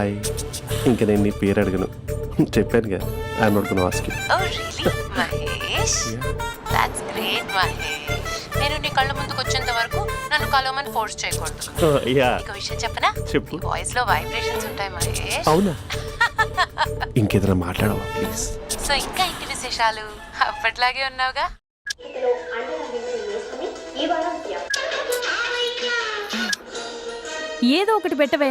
Hi ఇంకా నేను నీ పేరు అడగను చెప్పాను కదా I'm not gonna ask Mahesh that's great Mahesh నేను నీ కళ్ళ ముందుకు వచ్చేంత వరకు నన్ను కలవమని ఫోర్స్ చేయకూడదు యా ఒక oh, విషయం చెప్పనా చెప్పు వాయిస్ లో వైబ్రేషన్స్ ఉంటాయి మహేష్ అవునా ఇంకేదైనా మాట్లాడవా ప్లీజ్ సో ఇంకా ఇంటి విశేషాలు అప్పట్లాగే ఉన్నావుగా ఏదో ఒకటి పెట్టవే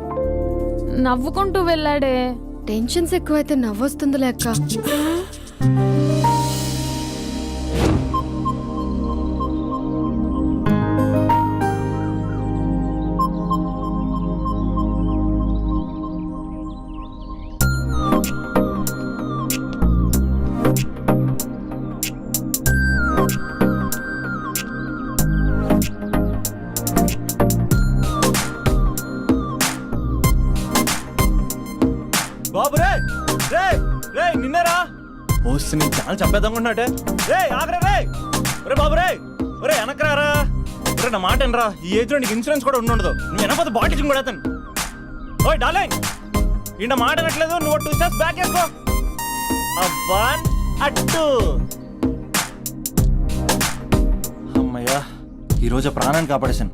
నవ్వుకుంటూ వెళ్ళాడే టెన్షన్స్ ఎక్కువైతే నవ్వొస్తుందిలే అక్క కొన్నాటే రే ఆగరా రే ఒరే బాబు రే ఒరే వెనకరారా ఒరే నా మాట అనరా ఈ ఏజ్లో నీకు ఇన్సూరెన్స్ కూడా ఉండదు నువ్వు వెనకపోతే బాటిల్ కూడా అతను ఓయ్ డాలే ఈయన మాట అనట్లేదు నువ్వు టూ స్టెప్స్ బ్యాక్ వేసుకో వన్ అట్టు అమ్మయ్యా ఈరోజు ప్రాణాన్ని కాపాడేశాను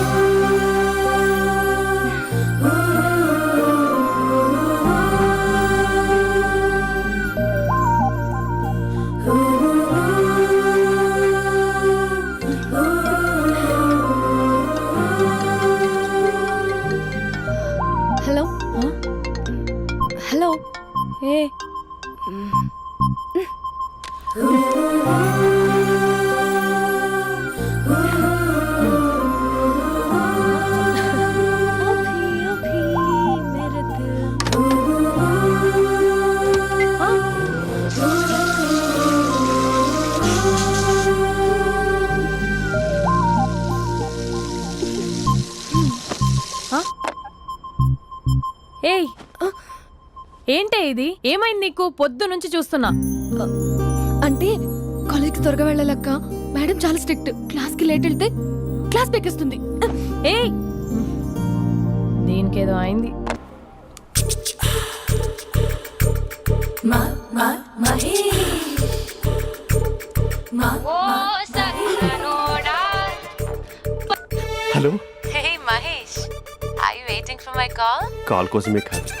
Mm. Mm. ఇది ఏమైంది నీకు పొద్దు నుంచి చూస్తున్నా అంటే కాలేజ్ త్వరగా వెళ్ళాలక్క మేడం చాలా స్ట్రిక్ట్ కి లేట్ వెళ్తే క్లాస్ పెక్కిస్తుంది ఏ దీనికేదో అయింది hello hey Mahesh I waiting for my call call కోసమే కాదు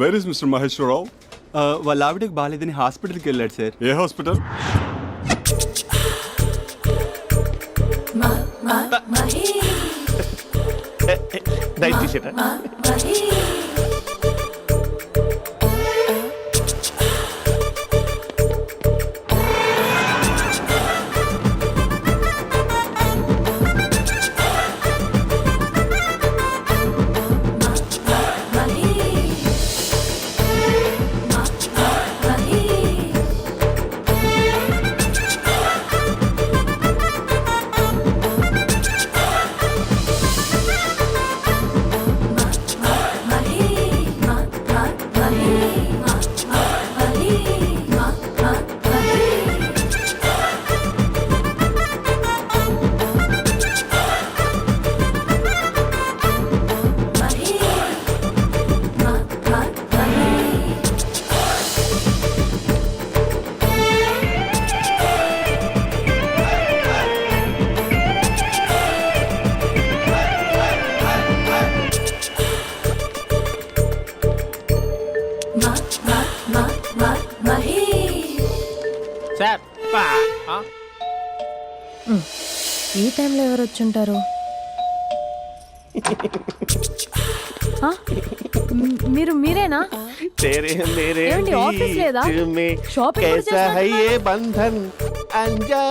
where is mister Maheswararao వాళ్ళ ఆవిడకి బాగాలేదని హాస్పిటల్కి వెళ్ళాడు సార్ ఏ హాస్పిటల్ నైట్ టైంలో ఎవరు వచ్చుంటారు ఆ? మ్, మీరు మీరేనా तेरे मेरे ఏమండి, ఆఫీస్ లేదా? बीच में షాపింగ్ కూడా कैसा है చేస్తున్నట్టున్నారు? ये बंधन अंजा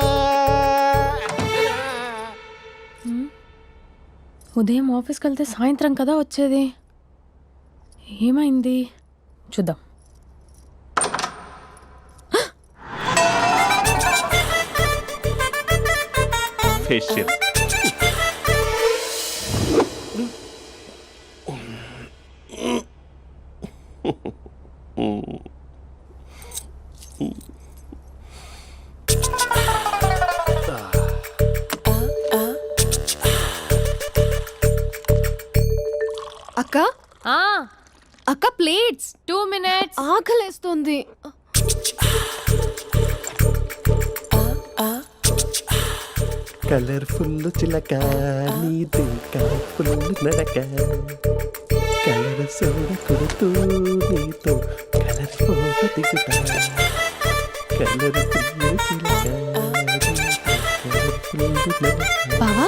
ఉదయం ఆఫీస్కి వెళ్తే సాయంత్రం కదా వచ్చేది ఏమైంది చూద్దాం फेशियल ఆకలేస్తుంది కలర్ఫుల్ చిలక కలర్ఫుల్ నడక కలర్ సోడ కొడుతూ నీతో కలర్ ఫోట దిగుతా కలర్ఫుల్ చిలక బావా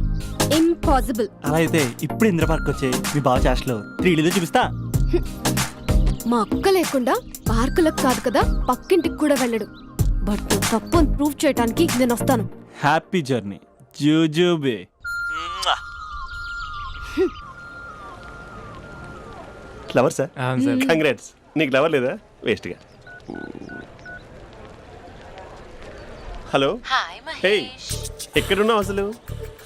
ఇంపాసిబుల్ అలా అయితే ఇప్పుడు ఇంద్ర పార్క్ వచ్చే మీ బావ లో త్రీ ఇల్లు చూపిస్తా మా అక్క లేకుండా పార్కులకు కాదు కదా పక్కింటికి కూడా వెళ్ళడు బట్ తప్పని ప్రూఫ్ చేయడానికి నేను వస్తాను హ్యాపీ జర్నీ జూజూబే ఫ్లవర్ సార్ సార్ కంగ్రాట్స్ నీకు లవర్ లేదా వేస్ట్గా హలో హాయ్ హే ఎక్కడున్నావు అసలు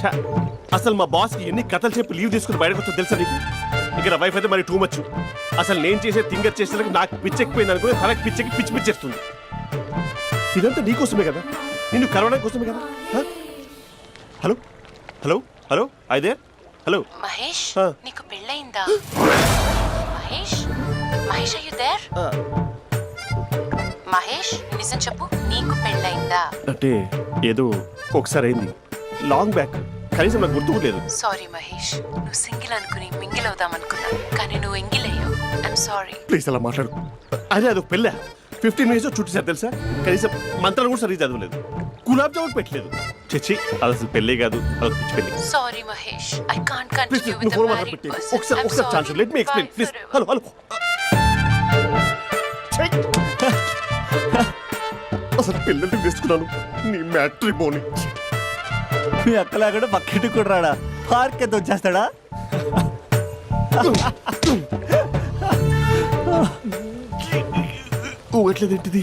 ఛ, అసలు మా బాస్ కి ఎన్ని కథలు చెప్పి లీవ్ తీసుకుని బయటకు వచ్చా తెలుసా నీకు ఇక్కడ వైఫ్ అయితే మరి టూ మచ్ అసలు నేను చేసే థింగర్ చేసేందుకు నాకు పిచ్చెక్కిపోయింది అనుకుని తనకు పిచ్చెక్కి పిచ్చి పిచ్చేస్తుంది ఇదంతా నీకోసమే కదా నిన్ను కరోనా కోసమే కదా హలో హలో హలో అయితే హలో మహేష్ నీకు పెళ్ళయిందా మహేష్ మహేష్ యు దేర్ మహేష్ నిజం చెప్పు నీకు పెళ్ళయిందా అంటే ఏదో ఒకసారి అయింది లాంగ్ బ్యాక్ కనీసం నాకు గుర్తు లేదు సారీ మహేష్ నువ్వు సింగిల్ అనుకుని మింగిల్ అవుదాం అనుకున్నా కానీ నువ్వు ఎంగిల్ అయ్యావు ఐఎమ్ సారీ ప్లీజ్ అలా మాట్లాడు అదే అదొక పెళ్ళ ఫిఫ్టీన్ మినిట్స్ చుట్టేసారు తెలుసా కనీసం మంత్రం కూడా సరిగ్గా చదవలేదు గులాబ్ జామున్ పెట్టలేదు చచ్చి అది అసలు పెళ్ళి కాదు అది పిచ్చి పెళ్ళి sorry Mahesh I can't please continue with the phone married మాట్లాడుతుంది ఒకసారి ఒకసారి chance let me explain please hello hello అసలు పిల్లల్ని వేసుకున్నాను నీ మ్యాట్రిమోని మీ అక్క లేకుండా పక్కింటికి కూడా రాడా పార్క్ ఎంత వచ్చేస్తాడా ఊగట్లేదేంటిది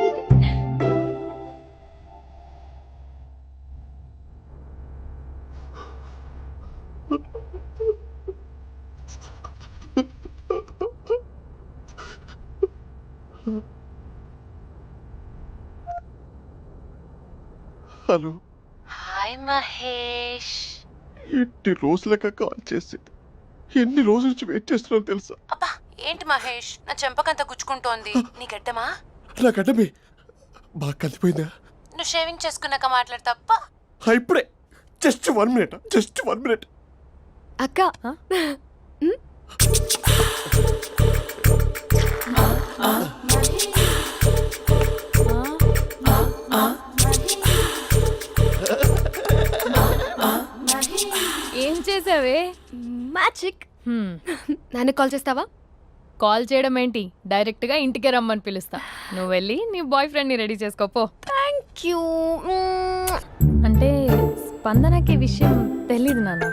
చేస్తాను హాయ్ మహేష్ ఎన్ని రోజులక కాల్ చేసింది ఎన్ని రోజుల నుంచి వెయిట్ చేస్తున్నావు తెలుసా అబ్బా ఏంటి మహేష్ నా చెంపకంత గుచ్చుకుంటోంది నీ గడ్డమా నా గడ్డమే బాగా కలిపోయిందా నువ్వు షేవింగ్ చేసుకున్నాక మాట్లాడతా తప్ప హా, ఇప్పుడే just one minute just one minute అక్క చేసావే మ్యాజిక్ నన్ను కాల్ చేస్తావా కాల్ చేయడం ఏంటి డైరెక్ట్గా ఇంటికే రమ్మని పిలుస్తా నువ్వు వెళ్ళి నీ బాయ్ ఫ్రెండ్ని రెడీ చేసుకోపో థ్యాంక్ యూ అంటే స్పందనకి విషయం తెలీదు నాన్న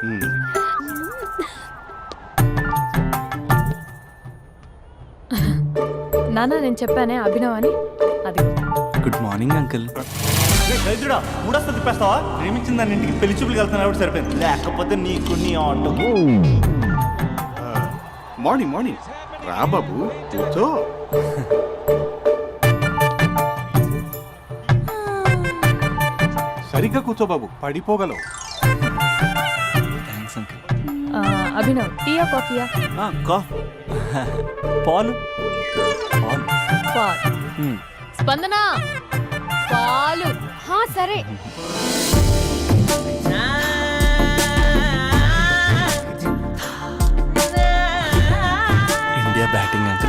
నాన్న నేను చెప్పానే అభినవ్ అని అది గుడ్ మార్నింగ్ అంకుల్ దరిద్రుడా మూడస్త తిప్పేస్తావా ప్రేమించిన దాని ఇంటికి పెళ్లి చూపులు వెళ్తాను కాబట్టి సరిపోయింది లేకపోతే నీకు నీ ఆటో మార్నింగ్ మార్నింగ్ రా బాబు కూర్చో సరిగ్గా కూర్చో బాబు పడిపోగలవు అభినవ్ టీయా కాఫీయా పాలు పాలు స్పందన పాలు హా సరే ఇండియా బ్యాటింగ్ అంటే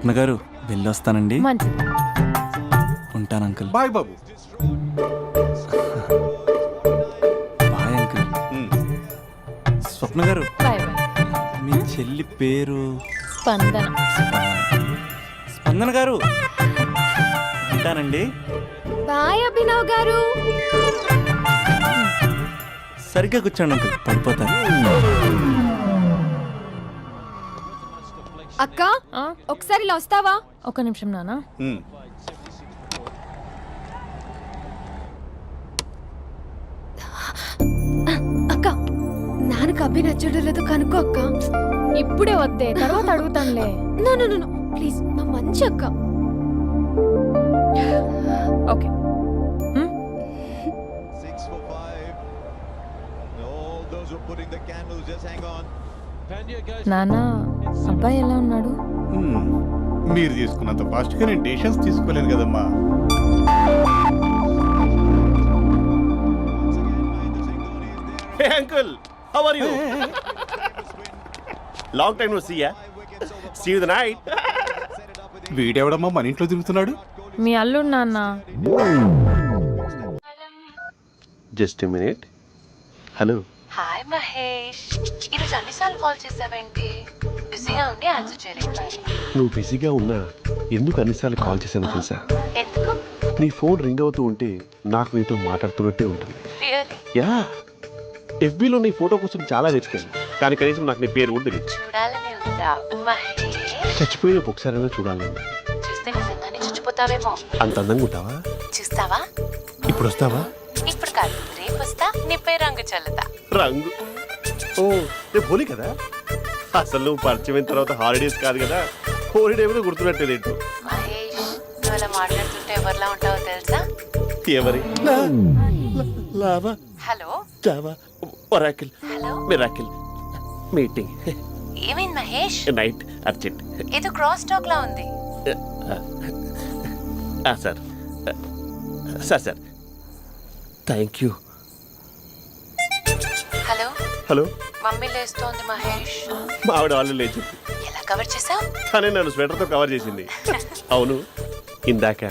స్వప్న గారు వెళ్ళొస్తానండి ఉంటాను అంకుల్ బాయ్ బాబు బాయ్ అంకుల్ స్వప్న గారు మీ చెల్లి పేరు స్పందన స్పందన గారు ఉంటానండి బాయ్ అభినవ్ గారు సరిగ్గా కూర్చోండి అంకుల్ పడిపోతాను అక్క ఒకసారి ఇలా వస్తావా ఒక నిమిషం నానా అక్క నాన్నకు అబ్బి నచ్చడం కనుక్కో అక్క ఇప్పుడే వద్దే తర్వాత అడుగుతానులే ప్లీజ్ మా మంచి అక్క okay Putting the candles, just hang on. నాన్న అబ్బాయి ఎలా ఉన్నాడు మీరు తీసుకున్నంత గా నేను డెసిషన్స్ తీసుకోలేదు కదమ్మా uncle how are you long time no see ya see you the night వీడెవడమ్మా మన ఇంట్లో తిరుగుతున్నాడు మీ అల్లుడు నాన్న just minute hello hi Mahesh ఈరోజు అన్నిసార్లు కాల్ చేసావేంటి బిజీగా ఉండి ఆన్సర్ చేయలేకపోయాను నువ్వు బిజీగా ఉన్నా ఎందుకు అన్నిసార్లు కాల్ చేశాను తెలుసా ఎందుకు నీ ఫోన్ రింగ్ అవుతూ ఉంటే నాకు నీతో మాట్లాడుతున్నట్టే ఉంటుంది యా ఎఫ్బీలో నీ ఫోటో కోసం చాలా తెచ్చుకోండి కానీ కనీసం నాకు నీ పేరు కూడా తెలియదు చచ్చిపోయిన ఒకసారైనా చూడాలి చూస్తే అంత అందంగా ఉంటావా చూస్తావా ఇప్పుడు వస్తావా ఇప్పుడు కాదు రేపు వస్తా నీపై రంగు చల్లుతా రంగు ఓ నేను పోలీ కదా అసలు నువ్వు పరిచయం తర్వాత హాలిడేస్ కాదు కదా హోలిడే మీద గుర్తున్నట్లేదు ఏంటో మహేష్ నువ్వు అలా మాట్లాడుతుంటే ఎవరిలా ఉంటావో తెలుసా ఎవరి lava hello Java Oracle hello miracle meeting ఏమైంది మహేష్ నైట్ అర్జెంట్ ఇది క్రాస్ టాక్ లా ఉంది sir sir sir thank you hello hello mummy లేస్తోంది Mahesh మా ఆవిడ వాళ్ళు లేచి ఎలా కవర్ చేసావు తనే నన్ను స్వెటర్తో కవర్ చేసింది అవును ఇందాక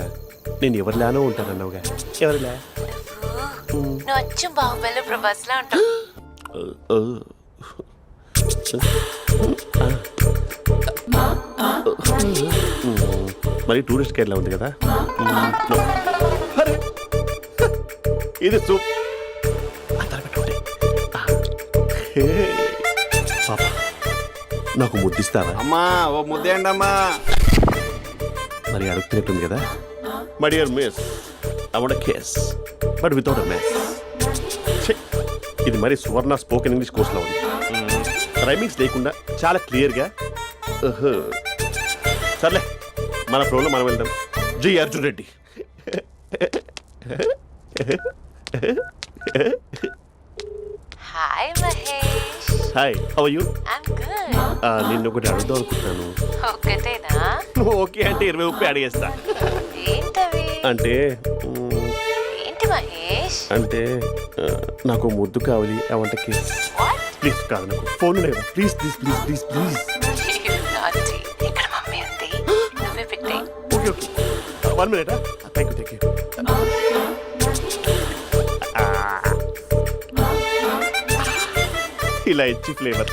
నేను ఎవరిలానో ఉంటానన్నావుగా ఎవరిలా నువ్వు వచ్చి బాహుబలి ప్రభాస్లా ఉంటావు మరి టూరిస్ట్ కేర్లా ఉంది కదా ఇది సూప్ నాకు ముద్దిస్తారా అమ్మా ఓ అండి అమ్మా మరి అడుగుతున్నట్టుంది కదా మై డియర్ మిస్ అవడ కేస్ బట్ వితౌట్ అ ఇది మరి సువర్ణ స్పోకెన్ ఇంగ్లీష్ కోర్సులో ఉంది రైమింగ్స్ లేకుండా చాలా క్లియర్గా సర్లే మన ప్రోగ్రామ్ మనం వెళ్దాం G Arjun Reddy hi Mahesh hi how you I'm good నిన్ను ఒకటి అడుగుదాం అనుకుంటున్నాను ఒకటేనా ఓకే అంటే ఇరవై ముప్పై అడిగేస్తా ఏంటవి అంటే ఏంటి మహేష్ అంటే నాకు ముద్దు కావాలి అవంటకి వాట్ ప్లీజ్ కాదు నాకు ఫోన్ లేదు please please please please please okay okay one minute thank you thank you ಇಲಾಯ್ಚಿ flavour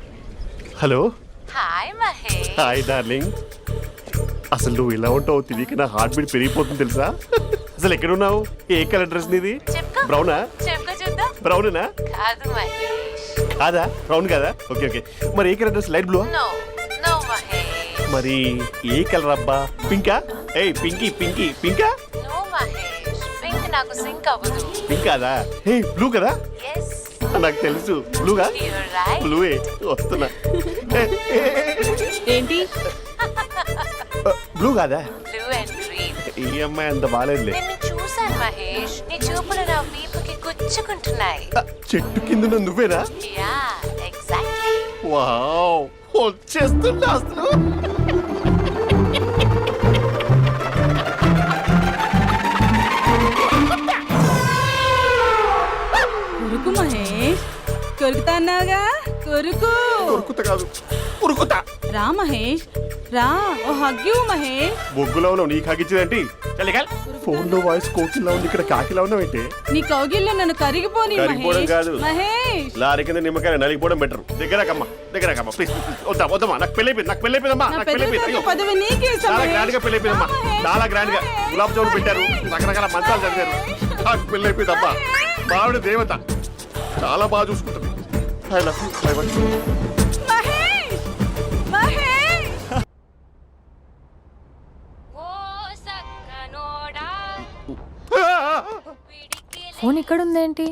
hello hi Mahesh hi darling అసలు నువ్వు ఇలా ఉంటావు తిరిగి నా హార్ట్ బీట్ పెరిగిపోతుంది తెలుసా అసలు ఎక్కడ ఉన్నావు ఏ కలర్ డ్రెస్ నీది బ్రౌనా బ్రౌనేనా కాదు కాదా బ్రౌన్ కాదా ఓకే ఓకే మరి ఏ కలర్ డ్రెస్ లైట్ బ్లూ మరి ఏ కలర్ అబ్బా పింకా ఏయ్ పింకీ పింకీ పింకా పింక్ కాదా బ్లూ కదా ఎస్ నాకు తెలుసు బ్లూగా బ్లూవే వస్తున్నా ఏంటి బ్లూ uh, కాదా ఈ అమ్మాయి అంత బాగాలేదులే చూసాను మహేష్ నీ చూపులు నా వీపుకి గుచ్చుకుంటున్నాయి uh, చెట్టు కింద నువ్వేనా యా ఎగ్జాక్ట్లీ వావ్ వచ్చేస్తున్నా అసలు కొరుకుతాన్నావుగా కొరుకు కొరుకుత కాదు కొరుకుత రా మహేష్ రా ఓ హగ్గివు మహేష్ బొగ్గులో ఉన్నావు నీకు హగ్గిచ్చేదేంటి చలికాల్ ఫోన్ లో వాయిస్ కోకిల్లా ఉంది ఇక్కడ కాకిలా ఉన్నావు ఏంటి నీ కౌగిల్లో నన్ను కరిగిపోని కరిగిపోవడం కాదు మహేష్ లారీ కింద నిమ్మకాయ నలిగిపోవడం బెటర్ దగ్గరకమ్మ దగ్గరకమ్మ ప్లీజ్ వద్దా వద్దమ్మా నాకు పెళ్ళైపోయింది నాకు పెళ్ళైపోయిందమ్మా నా నాకు పెళ్ళైపోయింది నీకే చాలా గ్రాండ్ గా పెళ్ళైపోయిందమ్మా చాలా గ్రాండ్ గా గులాబ్ జామున్ పెట్టారు రకరకాల మంచాలు జరిగారు నాకు పెళ్ళైపోయిందమ్మా మావిడ దేవత చాలా బాగా చూసుకుంటుంది I love you I want phone ఇక్కడ ఉందేంటి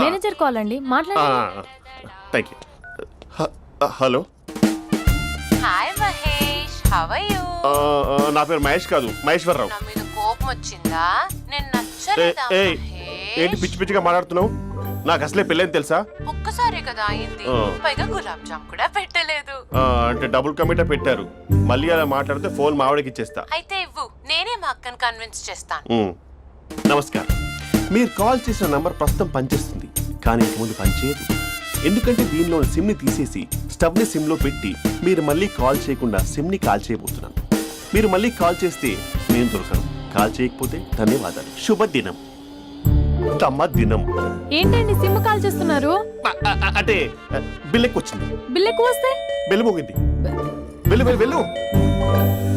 మేనేజర్ కాల్ అండి మాట్లాడండి hello hi Mahesh how are you నా పేరు మహేష్ కాదు మహేశ్వరరావు నా మీద కోపం వచ్చిందా నేను నచ్చలేదా ఏంటి పిచ్చి పిచ్చిగా మాట్లాడుతున్నావు నాకు అసలే పెళ్ళని తెలుసా ఒక్కసారే కదా అయింది పైగా గులాబ్ జామ్ కూడా పెట్టలేదు అంటే డబుల్ కమిట పెట్టారు మళ్ళీ అలా మాట్లాడితే ఫోన్ మావిడకి ఇచ్చేస్తా అయితే ఇవ్వు నేనే మా అక్కని కన్విన్స్ చేస్తాను నమస్కారం మీరు కాల్ చేసిన నంబర్ ప్రస్తుతం పనిచేస్తుంది కానీ ఇంక ముందు పనిచేయదు ఎందుకంటే దీనిలో సిమ్ని తీసేసి స్టవ్ని సిమ్లో పెట్టి మీరు మళ్ళీ కాల్ చేయకుండా సిమ్ని కాల్ చేయబోతున్నాను మీరు మళ్ళీ కాల్ చేస్తే నేను దొరకను కాల్ చేయకపోతే ధన్యవాదాలు శుభదినం తమ దినం ఏంటండి సిమ్ కాల్ చేస్తున్నారు అంటే బిల్లెక్కు వచ్చింది బిల్లెక్కు వస్తే బెల్లు మోగింది వెళ్ళు వెళ్ళు వెళ్ళు